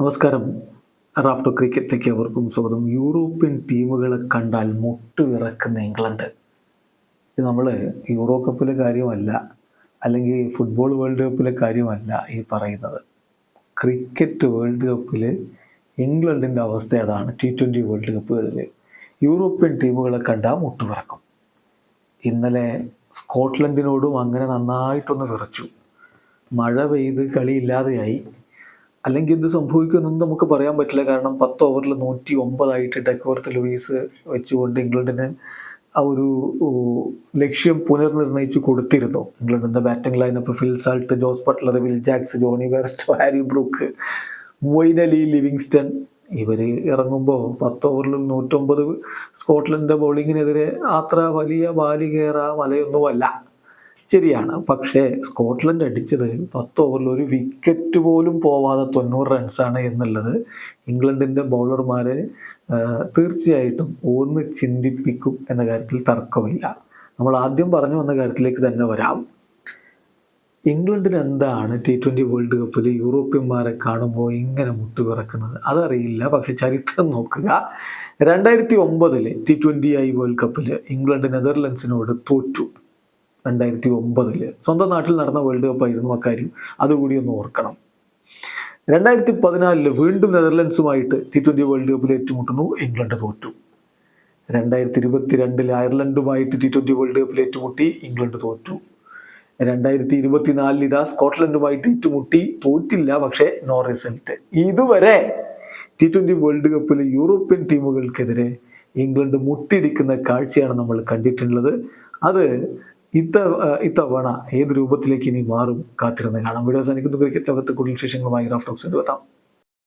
നമസ്കാരം. റാഫ്റ്റോ ക്രിക്കറ്റിലേക്ക് അവർക്കും സ്വാഗതം. യൂറോപ്യൻ ടീമുകളെ കണ്ടാൽ മുട്ടുവിറക്കുന്ന ഇംഗ്ലണ്ട്. ഇത് നമ്മൾ യൂറോ കപ്പിലെ കാര്യമല്ല അല്ലെങ്കിൽ ഫുട്ബോൾ വേൾഡ് കപ്പിലെ കാര്യമല്ല ഈ പറയുന്നത്. ക്രിക്കറ്റ് വേൾഡ് കപ്പിൽ ഇംഗ്ലണ്ടിന്റെ അവസ്ഥ അതാണ്. ടി ട്വന്റി വേൾഡ് കപ്പുകളിൽ യൂറോപ്യൻ ടീമുകളെ കണ്ടാൽ മുട്ടുവിറക്കും. ഇന്നലെ സ്കോട്ട്ലൻഡിനോടും അങ്ങനെ നന്നായിട്ടൊന്ന് വിറച്ചു. മഴ പെയ്ത് കളിയില്ലാതെയായി. അല്ലെങ്കിൽ എന്ത് സംഭവിക്കുമെന്നൊന്നും നമുക്ക് പറയാൻ പറ്റില്ല. കാരണം പത്ത് ഓവറിൽ നൂറ്റി ഒമ്പതായിട്ട് ഡെക്കോർത്ത് ലൂയിസ് വെച്ചുകൊണ്ട് ഇംഗ്ലണ്ടിന് ആ ഒരു ലക്ഷ്യം പുനർനിർണയിച്ച് കൊടുത്തിരുന്നു. ഇംഗ്ലണ്ടിന്റെ batting lineup Phil Salt Jos Buttler Will Jacks Jonny Bairstow Harry Brook Moeen Ali Livingstone ഇവർ ഇറങ്ങുമ്പോൾ പത്ത് ഓവറിൽ നൂറ്റൊമ്പത് സ്കോട്ട്ലൻഡിന്റെ ബൗളിങ്ങിനെതിരെ അത്ര വലിയ ബാലികേറ മലയൊന്നുമല്ല. ശരിയാണ്. പക്ഷേ സ്കോട്ട്ലൻഡ് അടിച്ചത് പത്ത് ഓവറിൽ ഒരു വിക്കറ്റ് പോലും പോവാതെ തൊണ്ണൂറ് റൺസാണ് എന്നുള്ളത് ഇംഗ്ലണ്ടിന്റെ ബൗളർമാരെ തീർച്ചയായിട്ടും ഒന്ന് ചിന്തിപ്പിക്കും എന്ന കാര്യത്തിൽ തർക്കമില്ല. നമ്മൾ ആദ്യം പറഞ്ഞു വന്ന കാര്യത്തിലേക്ക് തന്നെ വരാം. ഇംഗ്ലണ്ടിന് എന്താണ് ടി ട്വന്റി വേൾഡ് കപ്പിൽ യൂറോപ്യന്മാരെ കാണുമ്പോൾ ഇങ്ങനെ മുട്ടുപിറക്കുന്നത് അതറിയില്ല. പക്ഷെ ചരിത്രം നോക്കുക. രണ്ടായിരത്തി ഒമ്പതിൽ ടി ട്വന്റി ഐ വേൾഡ് കപ്പിൽ ഇംഗ്ലണ്ട് നെതർലൻഡ്സിനോട് തോറ്റു. രണ്ടായിരത്തി ഒമ്പതിൽ സ്വന്തം നാട്ടിൽ നടന്ന വേൾഡ് കപ്പ് ആയിരുന്നു അക്കാര്യം. അതുകൂടി ഒന്ന് ഓർക്കണം. രണ്ടായിരത്തി പതിനാലിൽ വീണ്ടും നെതർലൻഡ്സുമായിട്ട് ടി ട്വന്റി വേൾഡ് കപ്പിൽ ഏറ്റുമുട്ടുന്നു. ഇംഗ്ലണ്ട് തോറ്റു. രണ്ടായിരത്തി ഇരുപത്തി രണ്ടിൽ അയർലൻഡുമായിട്ട് ടി ട്വന്റി വേൾഡ് കപ്പിൽ ഏറ്റുമുട്ടി. ഇംഗ്ലണ്ട് തോറ്റു. രണ്ടായിരത്തി ഇരുപത്തിനാലിൽ ഇതാ സ്കോട്ട്ലൻഡുമായിട്ട് ഏറ്റുമുട്ടി. തോറ്റില്ല പക്ഷേ നോ റിസൾട്ട് ഇതുവരെ ടി ട്വന്റി വേൾഡ് കപ്പിൽ യൂറോപ്യൻ ടീമുകൾക്കെതിരെ ഇംഗ്ലണ്ട് മുട്ടിടിക്കുന്ന കാഴ്ചയാണ് നമ്മൾ കണ്ടിട്ടുള്ളത്. അത് ഇത്ത ഇത്തവണ ഏത് രൂപത്തിലേക്ക് ഇനി മാറും കാത്തിരുന്ന് കാണാം. വീഡിയോ അവസാനിക്കുന്നു. ക്രിക്കറ്റ് ലോകത്ത് കൂടുതൽ വിശേഷങ്ങളുമായി റാഫ്റ്റോക്സ് എത്താം